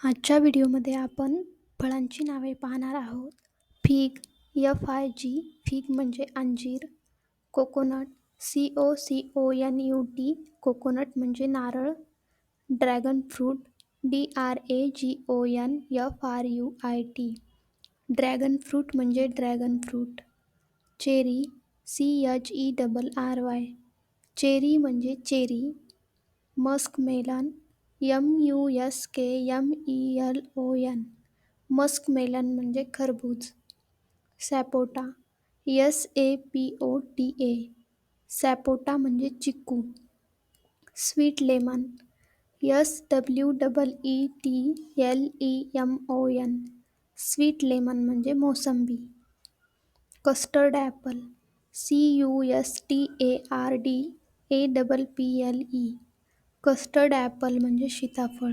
आजच्या व्हिडिओमध्ये आपण फळांची नावे पाहणार आहोत. Fig F I G fig म्हणजे अंजीर coconut C O C O N U T coconut म्हणजे नारळ dragon fruit D R A G O N F R U I T dragon fruit म्हणजे dragon fruit cherry C H E double R Y cherry म्हणजे cherry musk melon M U S K M E L O N. Musk melon म्हणजे खरबूज. Sapota. S A P O T A. Sapota म्हणजे चिक्कू sweet lemon. S W double E T L E M O N. Sweet lemon म्हणजे मोसंबी. Custard apple. C U S T A R D A double P L E. Custard apple म्हणजे सीताफळ.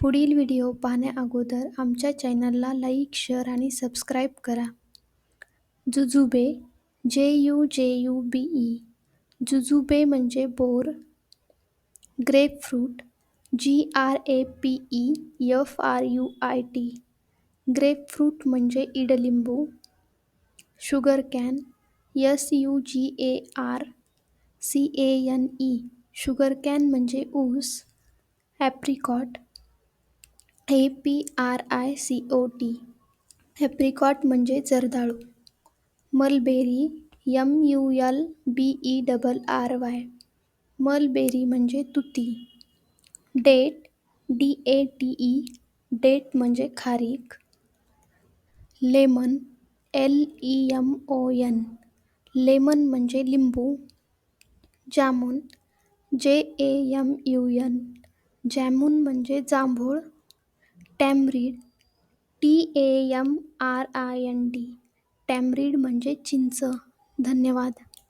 पुढील video पाहण्याअगोदर आमच्या चॅनलला like share आणि subscribe करा. जुजुबे जे यू जे यू बी ई. जुजुबे म्हणजे bore grapefruit G R A P E F R U I T. Grapefruit म्हणजे इडलिंबू sugar cane S U G A R C A N E. Sugar cane म्हणजे ऊस apricot A P R I C O T apricot म्हणजे जर्दाळू, mulberry M U L B E double R Y mulberry म्हणजे तुती. Date D A T E date म्हणजे खारीक. Lemon L E M O N lemon म्हणजे लिंबू. Jamun J A M U N jamun म्हणजे जांभूळ tamarind T A M R I N D tamarind म्हणजे चिंच. धन्यवाद.